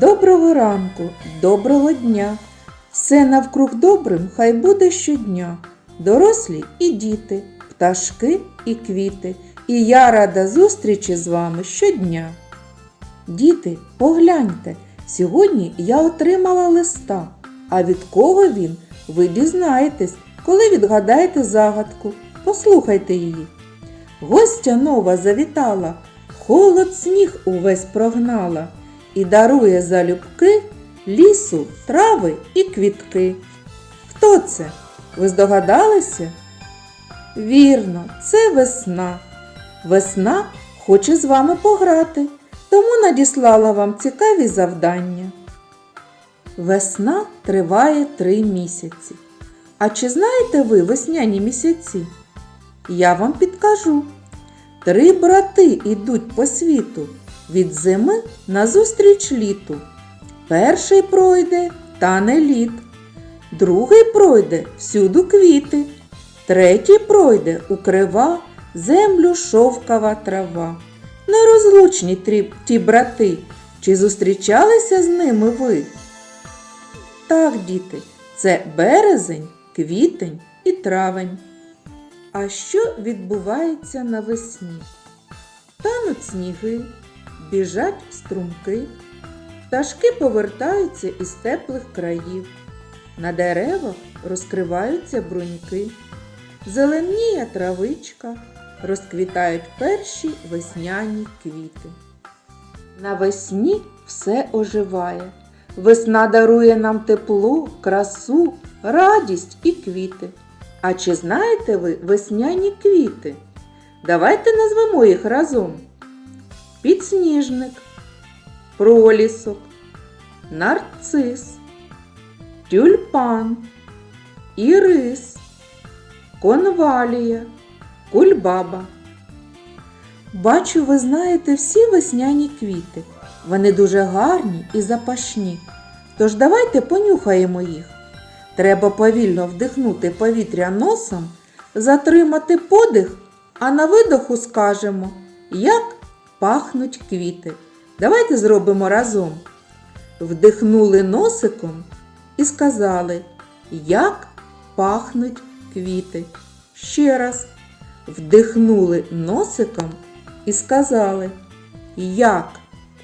Доброго ранку, доброго дня. Все навкруг добрим хай буде щодня. Дорослі і діти, пташки і квіти. І я рада зустрічі з вами щодня. Діти, погляньте, сьогодні я отримала листа. А від кого він, ви дізнаєтесь, коли відгадаєте загадку. Послухайте її. Гостя нова завітала, холод сніг увесь прогнала і дарує залюбки лісу, трави і квітки. Хто це? Ви здогадалися? Вірно, це весна. Весна хоче з вами пограти, тому надіслала вам цікаві завдання. Весна триває три місяці. А чи знаєте ви весняні місяці? Я вам підкажу. Три брати ідуть по світу від зими назустріч літу. Перший пройде тане лід, другий пройде всюду квіти, третій пройде укрива землю шовкова трава. Нерозлучні ті брати, чи зустрічалися з ними ви? Так, діти, це березень, квітень і травень. А що відбувається навесні? Тануть сніги, біжать струмки, пташки повертаються із теплих країв, на деревах розкриваються бруньки, зеленіє травичка, розквітають перші весняні квіти. Навесні все оживає. Весна дарує нам тепло, красу, радість і квіти. А чи знаєте ви весняні квіти? Давайте назвемо їх разом. Підсніжник, пролісок, нарцис, тюльпан, ірис, конвалія, кульбаба. Бачу, ви знаєте всі весняні квіти. Вони дуже гарні і запашні. Тож давайте понюхаємо їх. Треба повільно вдихнути повітря носом, затримати подих, а на видоху скажемо, як пахнуть квіти. Давайте зробимо разом. Вдихнули носиком і сказали, як пахнуть квіти. Ще раз вдихнули носиком і сказали, як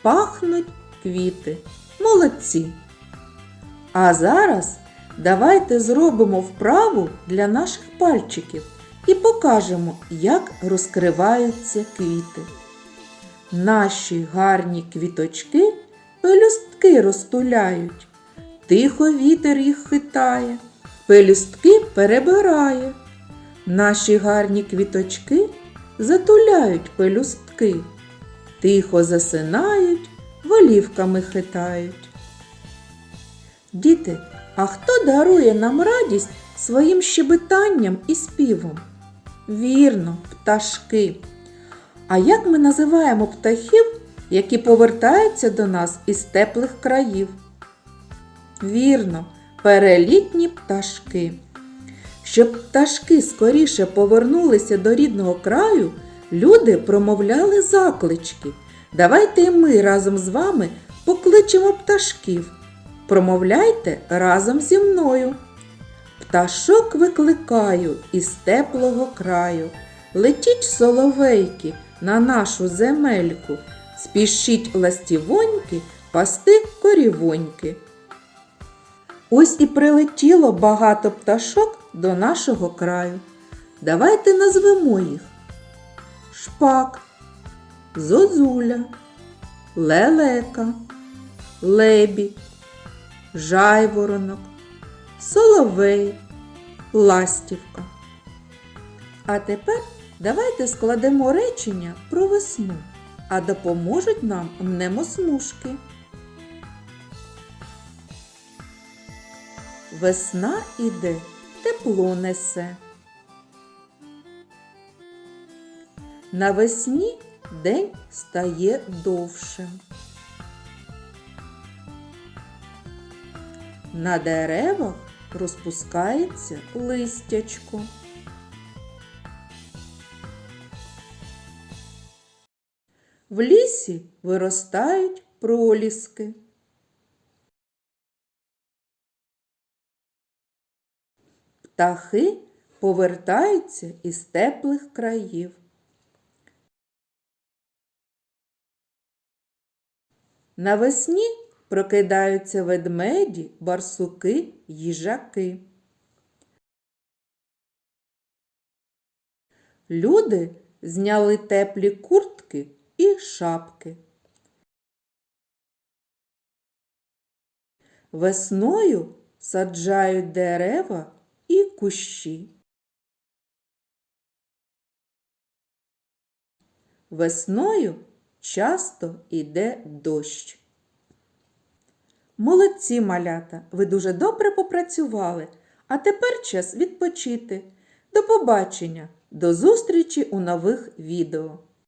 пахнуть квіти. Молодці! А зараз давайте зробимо вправу для наших пальчиків і покажемо, як розкриваються квіти. Наші гарні квіточки пелюстки розтуляють, тихо вітер їх хитає, пелюстки перебирає. Наші гарні квіточки затуляють пелюстки, тихо засинають, голівками хитають. Діти, а хто дарує нам радість своїм щебетанням і співом? Вірно, пташки. А як ми називаємо птахів, які повертаються до нас із теплих країв? Вірно, перелітні пташки. Щоб пташки скоріше повернулися до рідного краю, люди промовляли заклички. Давайте і ми разом з вами покличемо пташків. Промовляйте разом зі мною. Пташок викликаю із теплого краю. Летіть соловейки на нашу земельку, спішіть ластівоньки пасти корівоньки. Ось і прилетіло багато пташок до нашого краю. Давайте назвемо їх Шпак, Зозуля, Лелека, Лебідь, Жайворонок, Соловей, Ластівка. А тепер давайте складемо речення про весну, а допоможуть нам мнемосмужки. Весна іде, тепло несе. Навесні день стає довшим. На деревах розпускається листячко. В лісі виростають проліски. Птахи повертаються із теплих країв. Навесні прокидаються ведмеді, барсуки, їжаки. Люди зняли теплі куртки і шапки. Весною саджають дерева і кущі. Весною часто йде дощ. Молодці малята, ви дуже добре попрацювали, а тепер час відпочити. До побачення, до зустрічі у нових відео.